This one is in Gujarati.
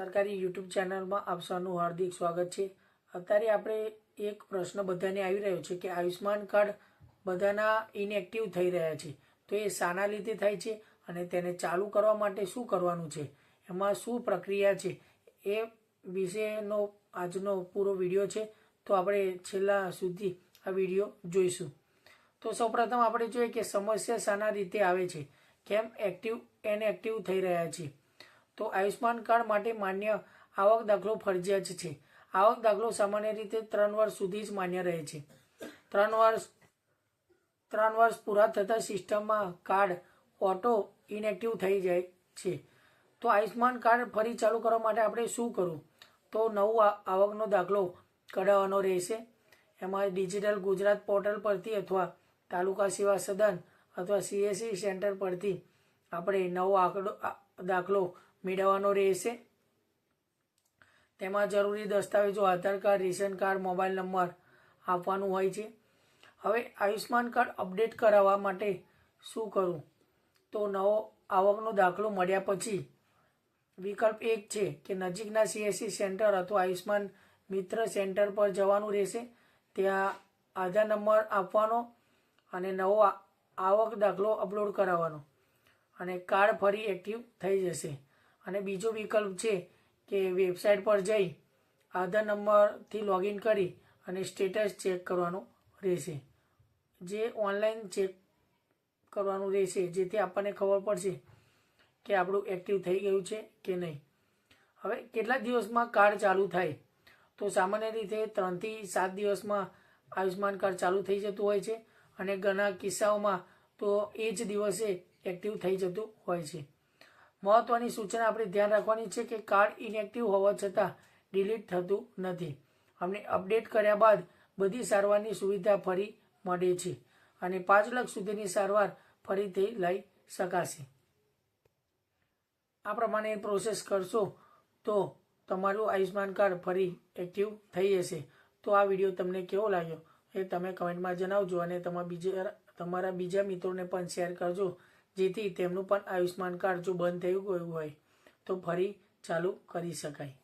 સરકારી યુટ્યુબ ચેનલમાં આપ સૌનું હાર્દિક સ્વાગત છે. અત્યારે આપણે એક પ્રશ્ન બધાને આવી રહ્યો છે કે આયુષ્માન કાર્ડ બધાના ઇનએક્ટિવ થઈ રહ્યા છે. તો એ શાના લીધે થાય છે અને તેને ચાલુ કરવા માટે શું કરવાનું છે? એમાં શું પ્રક્રિયા છે? એ વિશેનો આજનો પૂરો વીડિયો છે. તો આપણે છેલ્લા સુધી આ વીડિયો જોઈશું. તો સૌપ્રથમ આપણે જોઈએ કે સમસ્યા શાના રીતે આવે છે. કેમ એક્ટિવ એનએક્ટિવ થઈ રહ્યા છે? તો આયુષ્યમાન કાર્ડ માટે માન્ય આવક દાખલો ફરજિયાત છે. આવક દાખલો સામાન્ય રીતે ત્રણ વર્ષ સુધી જ માન્ય રહે છે. ત્રણ વર્ષ ત્રણ વર્ષ પૂરા થતાં સિસ્ટમમાં કાર્ડ ઓટો ઇનએક્ટિવ થઈ જાય છે. તો આયુષ્યમાન કાર્ડ ફરી ચાલુ કરવા માટે આપણે શું કરવું? તો નવું આવકનો દાખલો કઢાવવાનો રહેશે. એમાં ડિજિટલ ગુજરાત પોર્ટલ પરથી અથવા તાલુકા સેવા સદન અથવા સીએસસી સેન્ટર પરથી આપણે નવો આંકડો દાખલો મેળવવાનો રહેશે. તેમાં જરૂરી દસ્તાવેજો, Aadhaar card, ration card, mobile number આપવાનું હોય છે. હવે આયુષ્માન કાર્ડ અપડેટ કરાવવા માટે શું કરવું? તો નવો આવકનો દાખલો મળ્યા પછી વિકલ્પ એક છે કે નજીકના સીએસસી સેન્ટર અથવા આયુષ્માન મિત્ર સેન્ટર પર જવાનું રહેશે. ત્યાં આધાર નંબર આપવાનો અને નવો આવક દાખલો અપલોડ કરાવવાનો. અને કાર્ડ ફરી એક્ટિવ થઈ જશે. અને બીજો વિકલ્પ છે કે વેબસાઇટ પર જઈ આધાર નંબરથી લોગિન કરી અને સ્ટેટસ ચેક કરવાનું રહેશે. જે ઓનલાઈન ચેક કરવાનું રહેશે, જેથી આપણને ખબર પડશે કે આપણું એક્ટિવ થઈ ગયું છે કે નહીં. હવે કેટલા દિવસમાં કાર્ડ ચાલુ થાય. તો સામાન્ય રીતે ત્રણથી સાત દિવસમાં આયુષ્માન કાર્ડ ચાલુ થઈ જતું હોય છે. અને ઘણા કિસ્સાઓમાં તો એ જ દિવસે એક્ટિવ થઈ જતું હોય છે. મહત્વની સૂચના આપણે ધ્યાન રાખવાની છે કે કાર્ડ ઇનએક્ટિવ હોવા છતાં ડિલીટ થતું નથી. અમને અપડેટ કર્યા બાદ બધી સારવારની સુવિધા ફરી મળે છે અને પાંચ લાખ સુધીની સારવાર ફરીથી લઈ શકાશે. આ પ્રમાણે પ્રોસેસ કરશો તો તમારું આયુષ્માન કાર્ડ ફરી એક્ટિવ થઈ જશે. તો આ વીડિયો તમને કેવો લાગ્યો એ તમે કમેન્ટમાં જણાવજો અને તમારા બીજા તમારા બીજા મિત્રોને પણ શેર કરજો. જેથી તેમનું પણ આયુષ્યમાન કાર્ડ જો બંધ થયું ગયું હોય તો ફરી ચાલુ કરી શકાય.